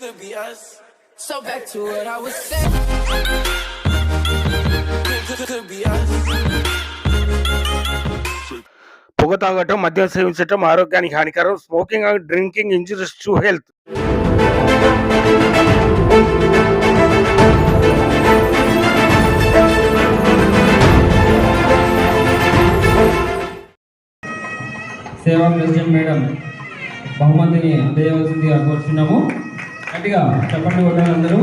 could be us. So back to what I was saying. Could, could, could be us. పొగ తాగటం మద్యం సేవించటం ఆరోగ్యానికి హానికరం smoking and drinking injuries to health సేవా ప్రెసిడెంట్ మేడం బహుమతిని అందజేయవలసిందిగా కోరుచున్నాము గట్టిగా చెప్పండి కొట్టాలి అందరూ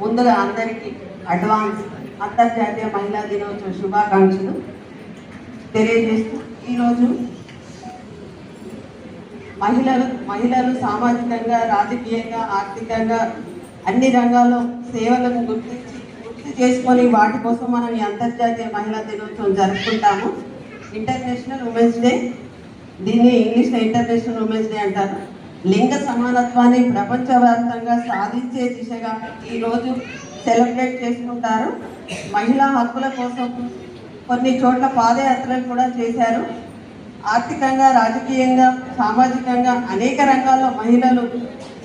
ముందుగా అందరికీ అడ్వాన్స్ అంతర్జాతీయ మహిళా దినోత్సవ శుభాకాంక్షలు. తెలియజేస్తూ ఈరోజు మహిళలు మహిళలు సామాజికంగా రాజకీయంగా ఆర్థికంగా అన్ని రంగాల్లో సేవలను గుర్తించి గుర్తు చేసుకొని వాటి కోసం మనం ఈ అంతర్జాతీయ మహిళా దినోత్సవం జరుపుకుంటాము. ఇంటర్నేషనల్ ఉమెన్స్ డే దీన్ని ఇంగ్లీష్లో ఇంటర్నేషనల్ ఉమెన్స్ డే అంటారు. లింగ సమానత్వాన్ని ప్రపంచవ్యాప్తంగా సాధించే దిశగా ఈరోజు సెలబ్రేట్ చేసుకుంటారు. మహిళా హక్కుల కోసం కొన్ని చోట్ల పాదయాత్రలు కూడా చేశారు. ఆర్థికంగా రాజకీయంగా సామాజికంగా అనేక రంగాల్లో మహిళలు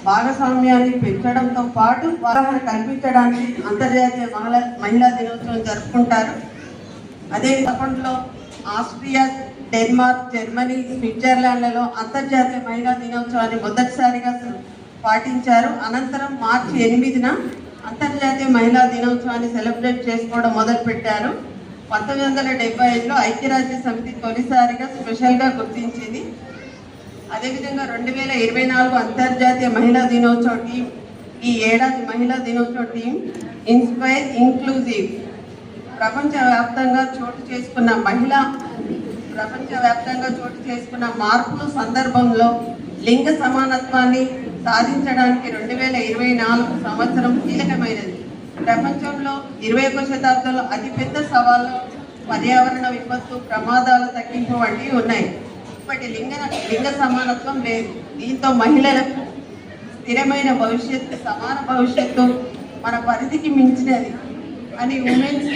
భాగస్వామ్యాన్ని పెంచడంతో పాటు అవగాహన కల్పించడానికి అంతర్జాతీయ మహిళా మహిళా దినోత్సవం జరుపుకుంటారు. అదే ప్రపంచంలో ఆస్ట్రియా డెన్మార్క్ జర్మనీ స్విట్జర్లాండ్లలో అంతర్జాతీయ మహిళా దినోత్సవాన్ని మొదటిసారిగా పాటించారు. అనంతరం మార్చి ఎనిమిదిన అంతర్జాతీయ మహిళా దినోత్సవాన్ని సెలబ్రేట్ చేసుకోవడం మొదలుపెట్టారు. పంతొమ్మిది వందల డెబ్బై ఐదులో ఐక్యరాజ్య సమితి తొలిసారిగా స్పెషల్గా గుర్తించింది. అదేవిధంగా రెండు వేల ఇరవై నాలుగు అంతర్జాతీయ మహిళా దినోత్సవ టీం ఈ ఏడాది మహిళా దినోత్సవ టీం ఇన్స్పైర్ ఇంక్లూజివ్ ప్రపంచవ్యాప్తంగా చోటు చేసుకున్న మహిళ ప్రపంచవ్యాప్తంగా చోటు చేసుకున్న మార్పుల సందర్భంలో లింగ సమానత్వాన్ని సాధించడానికి రెండు వేల ఇరవై నాలుగు సంవత్సరం కీలకమైనది. ప్రపంచంలో ఇరవై ఒక శతాబ్దంలో అతిపెద్ద సవాళ్ళు పర్యావరణ విపత్తు ప్రమాదాల తగ్గింపు వంటివి ఉన్నాయి. ఇప్పటి లింగ లింగ సమానత్వం లేదు. దీంతో మహిళలకు స్థిరమైన భవిష్యత్తు సమాన భవిష్యత్తు మన పరిధికి మించినది అని ఉమెన్స్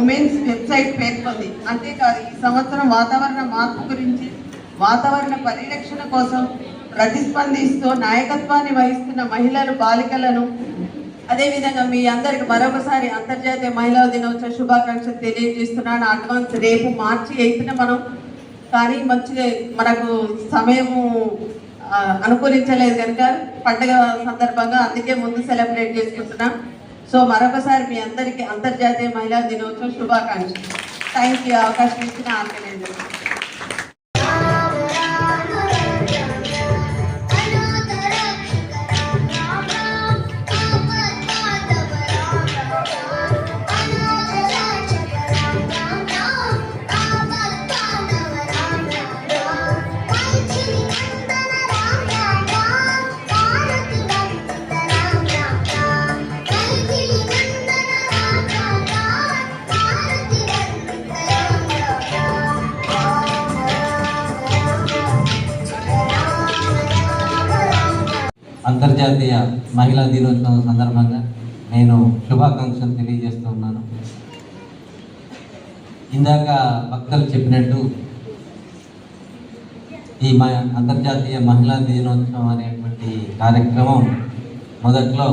ఉమెన్స్ వెబ్సైట్ పేర్కొంది. అంతేకాదు ఈ సంవత్సరం వాతావరణ మార్పు గురించి వాతావరణ పరిరక్షణ కోసం ప్రతిస్పందిస్తూ నాయకత్వాన్ని వహిస్తున్న మహిళలు బాలికలను అదేవిధంగా మీ అందరికి మరొకసారి అంతర్జాతీయ మహిళా దినోత్సవ శుభాకాంక్షలు తెలియజేస్తున్నాను. అడ్వాన్స్ రేపు మార్చి ఎయిత్న మనం. కానీ మంచిగా మనకు సమయము అనుకూలించలేదు కనుక పండుగ సందర్భంగా అందుకే ముందు సెలబ్రేట్ చేసుకుంటున్నాం. సో మరొకసారి మీ అందరికీ అంతర్జాతీయ మహిళా దినోత్సవ శుభాకాంక్షలు. థ్యాంక్ యూ అవకాశం ఇచ్చిన ఆర్గనైజర్ అంతర్జాతీయ మహిళా దినోత్సవం సందర్భంగా నేను శుభాకాంక్షలు తెలియజేస్తూ ఉన్నాను. ఇందాక భక్తులు చెప్పినట్టు ఈ అంతర్జాతీయ మహిళా దినోత్సవం అనేటువంటి కార్యక్రమం మొదట్లో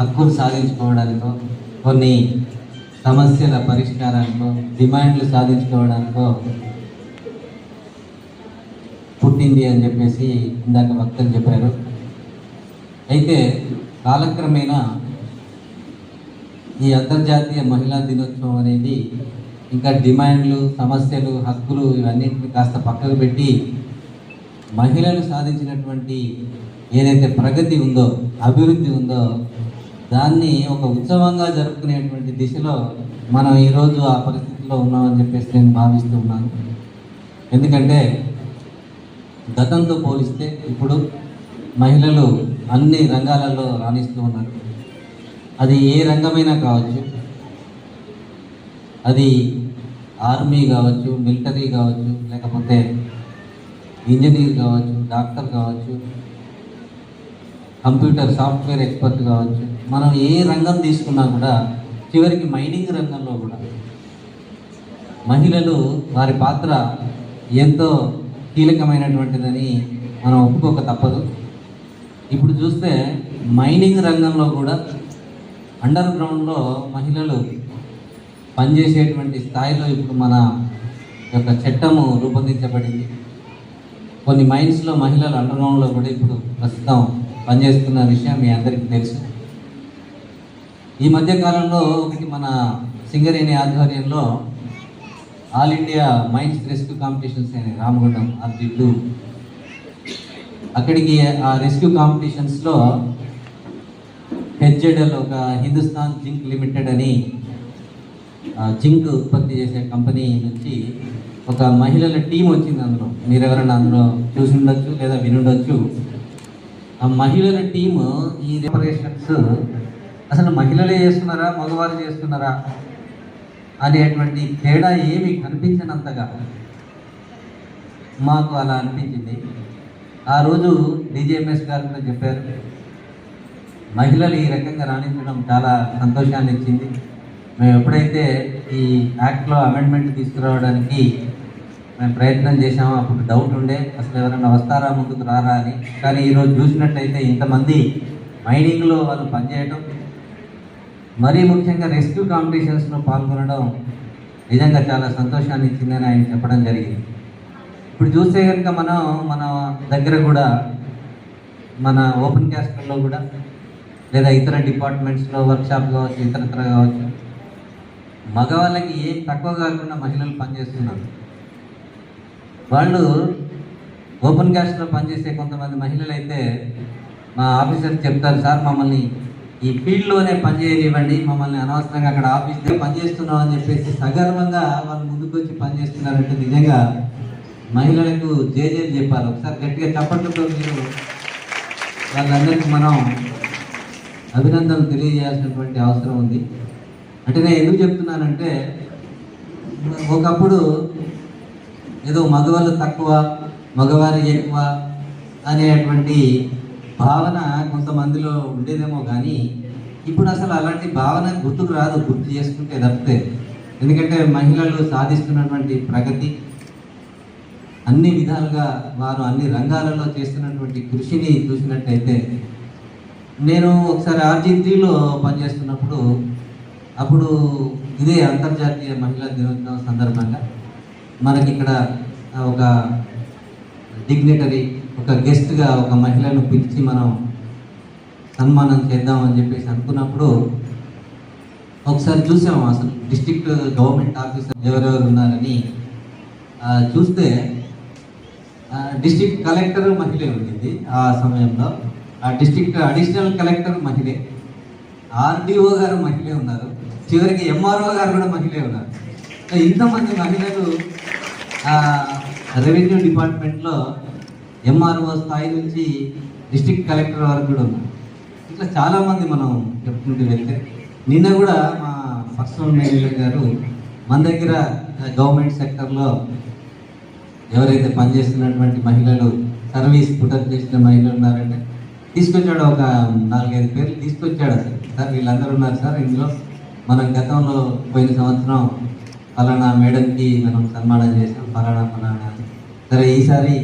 హక్కులు సాధించుకోవడానికో కొన్ని సమస్యల పరిష్కారానికో డిమాండ్లు సాధించుకోవడానికో పుట్టింది అని చెప్పేసి ఇందాక భక్తులు చెప్పారు. అయితే కాలక్రమేణా ఈ అంతర్జాతీయ మహిళా దినోత్సవం అనేది ఇంకా డిమాండ్లు సమస్యలు హక్కులు ఇవన్నింటిని కాస్త పక్కకు పెట్టి మహిళలు సాధించినటువంటి ఏదైతే ప్రగతి ఉందో అభివృద్ధి ఉందో దాన్ని ఒక ఉత్సవంగా జరుపుకునేటువంటి దిశలో మనం ఈరోజు ఆ పరిస్థితిలో ఉన్నామని చెప్పేసి నేను భావిస్తూ ఉన్నాను. ఎందుకంటే గతంతో పోలిస్తే ఇప్పుడు మహిళలు అన్ని రంగాలలో రాణిస్తూ ఉన్నారు. అది ఏ రంగమైనా కావచ్చు. అది ఆర్మీ కావచ్చు మిలిటరీ కావచ్చు లేకపోతే ఇంజనీర్ కావచ్చు డాక్టర్ కావచ్చు కంప్యూటర్ సాఫ్ట్వేర్ ఎక్స్పర్ట్ కావచ్చు. మనం ఏ రంగం తీసుకున్నా కూడా చివరికి మైనింగ్ రంగంలో కూడా మహిళలు వారి పాత్ర ఎంతో కీలకమైనటువంటిదని మనం ఒప్పుకోక తప్పదు. ఇప్పుడు చూస్తే మైనింగ్ రంగంలో కూడా అండర్ గ్రౌండ్లో మహిళలు పనిచేసేటువంటి స్థాయిలో ఇప్పుడు మన యొక్క చట్టము రూపొందించబడింది. కొన్ని మైన్స్లో మహిళలు అండర్ గ్రౌండ్లో కూడా ఇప్పుడు ప్రస్తుతం పనిచేస్తున్న విషయం మీ అందరికీ తెలుసు. ఈ మధ్యకాలంలో ఒకటి మన సింగరేణి ఆధ్వర్యంలో all India mines rescue competitions అయినాయి. రామగుండం ఆర్జిడ్డు అక్కడికి ఆ రెస్క్యూ కాంపిటీషన్స్లో హెచ్జెడ్ఎల్ ఒక హిందుస్థాన్ జింక్ లిమిటెడ్ అని జింక్ ఉత్పత్తి చేసే కంపెనీ నుంచి ఒక మహిళల టీం వచ్చింది అందులో. మీరు ఎవరైనా అందులో చూసి ఉండొచ్చు లేదా వినుండొచ్చు. ఆ మహిళల టీము ఈ ఆపరేషన్స్ అసలు మహిళలే చేస్తున్నారా మగవారు చేస్తున్నారా? అనేటువంటి తేడా ఏమి కనిపించినంతగా మాకు అలా అనిపించింది. ఆ రోజు డిజిఎంఎస్ గారు కూడా చెప్పారు. మహిళలు ఈ రకంగా రాణించడం చాలా సంతోషాన్ని ఇచ్చింది. మేము ఎప్పుడైతే ఈ యాక్ట్లో అమెండ్మెంట్ తీసుకురావడానికి మేము ప్రయత్నం చేశాము అప్పుడు డౌట్ ఉండే అసలు ఎవరైనా వస్తారా ముందుకు రారా అని. కానీ ఈరోజు చూసినట్టయితే ఇంతమంది మైనింగ్లో వాళ్ళు పనిచేయడం మరీ ముఖ్యంగా రెస్క్యూ కాంపిటీషన్స్లో పాల్గొనడం నిజంగా చాలా సంతోషాన్ని ఇచ్చిందని ఆయన చెప్పడం జరిగింది. ఇప్పుడు చూస్తే కనుక మనం మన దగ్గర కూడా మన ఓపెన్ క్యాస్ట్లో కూడా లేదా ఇతర డిపార్ట్మెంట్స్లో వర్క్షాప్ కావచ్చు ఇతరత్ర కావచ్చు మగవాళ్ళకి ఏం తక్కువ కాకుండా మహిళలు పనిచేస్తున్నారు. వాళ్ళు ఓపెన్ క్యాస్ట్లో పనిచేసే కొంతమంది మహిళలు అయితే మా ఆఫీసర్ చెప్తారు సార్ మమ్మల్ని ఈ ఫీల్డ్లోనే పనిచేయనివ్వండి. మమ్మల్ని అనవసరంగా అక్కడ ఆఫీస్లో పనిచేస్తున్నాం అని చెప్పేసి సగర్వంగా వాళ్ళు ముందుకు వచ్చి పనిచేస్తున్నారంటే నిజంగా మహిళలకు జేజేలు చెప్పాలి. ఒకసారి గట్టిగా చప్పట్లతో మీరు వాళ్ళందరికీ మనం అభినందనలు తెలియజేయాల్సినటువంటి అవసరం ఉంది. అంటే నేను ఎందుకు చెప్తున్నానంటే ఒకప్పుడు ఏదో మగవాళ్ళు తక్కువ మగవారు ఎక్కువ అనేటువంటి భావన కొంతమందిలో ఉండేదేమో కానీ ఇప్పుడు అసలు అలాంటి భావన గుర్తుకు రాదు గుర్తు చేసుకుంటే తప్పితే. ఎందుకంటే మహిళలు సాధిస్తున్నటువంటి ప్రగతి అన్ని విధాలుగా వారు అన్ని రంగాలలో చేస్తున్నటువంటి కృషిని చూసినట్టయితే నేను ఒకసారి ఆర్జీ త్రీలో పనిచేస్తున్నప్పుడు అప్పుడు ఇదే అంతర్జాతీయ మహిళా దినోత్సవం సందర్భంగా మనకి ఇక్కడ ఒక డిగ్నిటరీ ఒక గెస్ట్గా ఒక మహిళను పిలిచి మనం సన్మానం చేద్దామని చెప్పేసి అనుకున్నప్పుడు ఒకసారి చూసాము అసలు డిస్టిక్ గవర్నమెంట్ ఆఫీసర్ ఎవరెవరు ఉన్నారని. చూస్తే డిస్టిక్ కలెక్టర్ మహిళే ఉండింది ఆ సమయంలో. ఆ డిస్టిక్ అడిషనల్ కలెక్టర్ మహిళే. ఆర్డీఓ గారు మహిళే ఉన్నారు. చివరికి ఎంఆర్ఓ గారు కూడా మహిళే ఉన్నారు. ఇంతమంది మహిళలు రెవెన్యూ డిపార్ట్మెంట్లో ఎంఆర్ఓ స్థాయి నుంచి డిస్ట్రిక్ట్ కలెక్టర్ వరకు కూడా ఉన్నారు ఇట్లా చాలామంది మనం చెప్పుకుంటూ వెళ్తే నిన్న కూడా మా పర్సనల్ మేనేజర్ గారు మన దగ్గర గవర్నమెంట్ సెక్టర్లో ఎవరైతే పనిచేస్తున్నటువంటి మహిళలు సర్వీస్ పుటప్ చేసిన మహిళలు ఉన్నారంటే తీసుకొచ్చాడు ఒక నాలుగైదు పేర్లు తీసుకొచ్చాడు సార్ సార్ వీళ్ళందరూ ఉన్నారు సార్ ఇందులో మనం గతంలో పోయిన సంవత్సరం ఫలానా మేడంకి మనం సన్మానం చేసాం ఫలానా ఫలానా సరే ఈసారి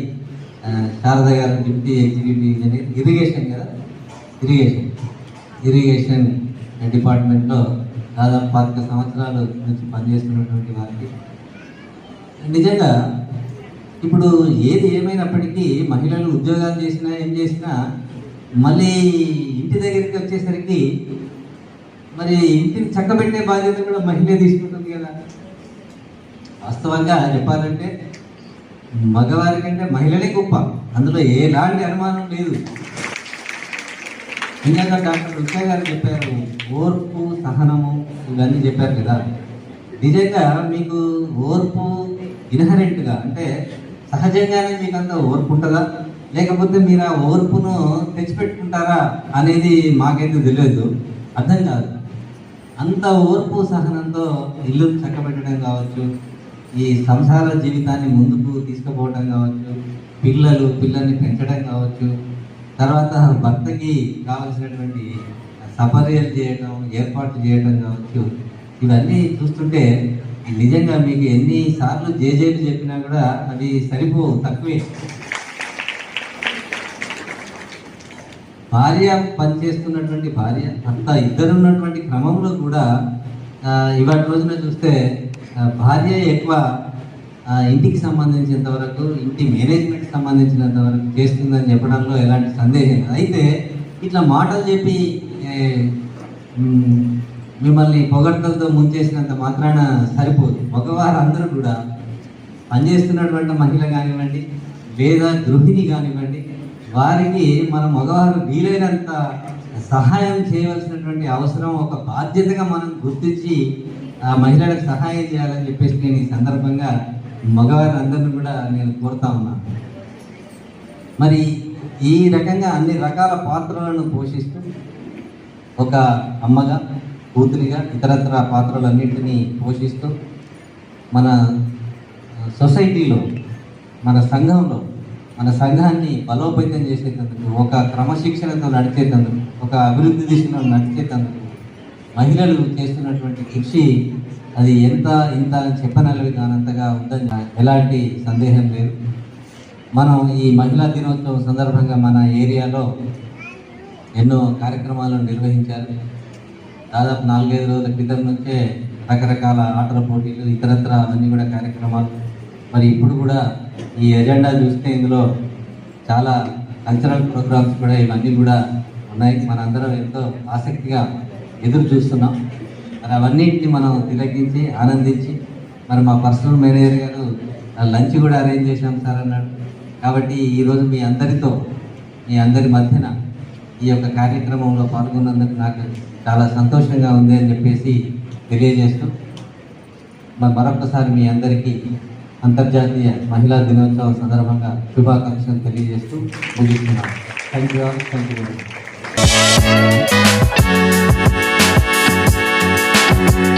శారద గారు డిప్యూటీ ఎగ్జిక్యూటివ్ ఇంజనీర్ ఇరిగేషన్ కదా? ఇరిగేషన్. ఇరిగేషన్ డిపార్ట్మెంట్లో దాదాపు పాతిక సంవత్సరాలు నుంచి పనిచేస్తున్నటువంటి వారికి. నిజంగా ఇప్పుడు ఏది ఏమైనప్పటికీ మహిళలు ఉద్యోగాలు చేసినా ఏం చేసినా మళ్ళీ ఇంటి దగ్గరికి వచ్చేసరికి మరి ఇంటిని చక్కబెట్టే బాధ్యత కూడా మహిళే తీసుకుంటుంది కదా. వాస్తవంగా చెప్పాలంటే మగవారి కంటే మహిళలే గొప్ప. అందులో ఎలాంటి అనుమానం లేదు. ఇందాక డాక్టర్ రుచా గారు చెప్పారు ఓర్పు సహనము ఇవన్నీ చెప్పారు కదా. నిజంగా మీకు ఓర్పు ఇన్హరెంట్గా అంటే సహజంగానే మీకు అంత ఓర్పు ఉంటుందా? లేకపోతే మీరు ఆ ఓర్పును తెచ్చిపెట్టుకుంటారా అనేది మాకైతే తెలియదు. అర్థం కాదు. అంత ఓర్పు సహనంతో ఇల్లు చక్కబెట్టడం కావచ్చు ఈ సంసార జీవితాన్ని ముందుకు తీసుకుపోవడం కావచ్చు పిల్లలు పిల్లల్ని పెంచడం కావచ్చు తర్వాత భర్తకి కావలసినటువంటి సపర్యలు చేయడం ఏర్పాట్లు చేయడం కావచ్చు ఇవన్నీ చూస్తుంటే నిజంగా మీకు ఎన్నిసార్లు జేజేలు చెప్పినా కూడా అవి సరిపో తక్కువే. భార్య పనిచేస్తున్నటువంటి భార్య భర్త ఇద్దరు ఉన్నటువంటి క్రమంలో కూడా ఇవాటి రోజున చూస్తే భార్య ఎక్కువ ఇంటికి సంబంధించినంత వరకు ఇంటి మేనేజ్మెంట్ సంబంధించినంత వరకు చేస్తుందని చెప్పడంలో ఎలాంటి సందేహం అయితే ఇట్లా మాటలు చెప్పి మిమ్మల్ని పొగడ్తలతో ముంచేసినంత మాత్రాన సరిపోదు. మగవారు అందరూ కూడా పనిచేస్తున్నటువంటి మహిళ కానివ్వండి లేదా గృహిణి కానివ్వండి వారికి మన మగవారు వీలైనంత సహాయం చేయవలసినటువంటి అవసరం ఒక బాధ్యతగా మనం గుర్తించి ఆ మహిళలకు సహాయం చేయాలని చెప్పేసి నేను ఈ సందర్భంగా మగవారందరిని కూడా నేను కోరుతా ఉన్నాను మరి ఈ రకంగా అన్ని రకాల పాత్రలను పోషిస్తూ ఒక అమ్మగా కూతురిగా ఇతరత్ర పాత్రలన్నింటినీ పోషిస్తూ మన సొసైటీలో మన సంఘంలో మన సంఘాన్ని బలోపేతం చేసేటందుకు ఒక క్రమశిక్షణతో నడిచేటందుకు ఒక అభివృద్ధి దిశలో నడిచేటందుకు మహిళలు చేస్తున్నటువంటి కృషి అది ఎంత ఇంత చెప్పనలవి కానంతగా ఉందని ఎలాంటి సందేహం లేదు. మనం ఈ మహిళా దినోత్సవం సందర్భంగా మన ఏరియాలో ఎన్నో కార్యక్రమాలను నిర్వహించారు. దాదాపు నాలుగైదు రోజుల క్రితం నుంచే రకరకాల ఆటల పోటీలు ఇతరత్ర అన్నీ కూడా కార్యక్రమాలు. మరి ఇప్పుడు కూడా ఈ ఎజెండా చూస్తే ఇందులో చాలా కల్చరల్ ప్రోగ్రామ్స్ కూడా ఇవన్నీ కూడా ఉన్నాయి. మనందరం ఎంతో ఆసక్తిగా ఎదురు చూస్తున్నాం. మరి అవన్నింటిని మనం తిలకించి ఆనందించి మరి మా పర్సనల్ మేనేజర్ గారు లంచ్ కూడా అరేంజ్ చేశాం సార్ అన్నాడు. కాబట్టి ఈరోజు మీ అందరితో మీ అందరి మధ్యన ఈ యొక్క కార్యక్రమంలో పాల్గొన్నందుకు నాకు చాలా సంతోషంగా ఉంది అని చెప్పేసి తెలియజేస్తూ మరి మరొకసారి మీ అందరికీ అంతర్జాతీయ మహిళా దినోత్సవం సందర్భంగా శుభాకాంక్షలు తెలియజేస్తూ ముగిస్తున్నాను. Thank you thank you Thank you.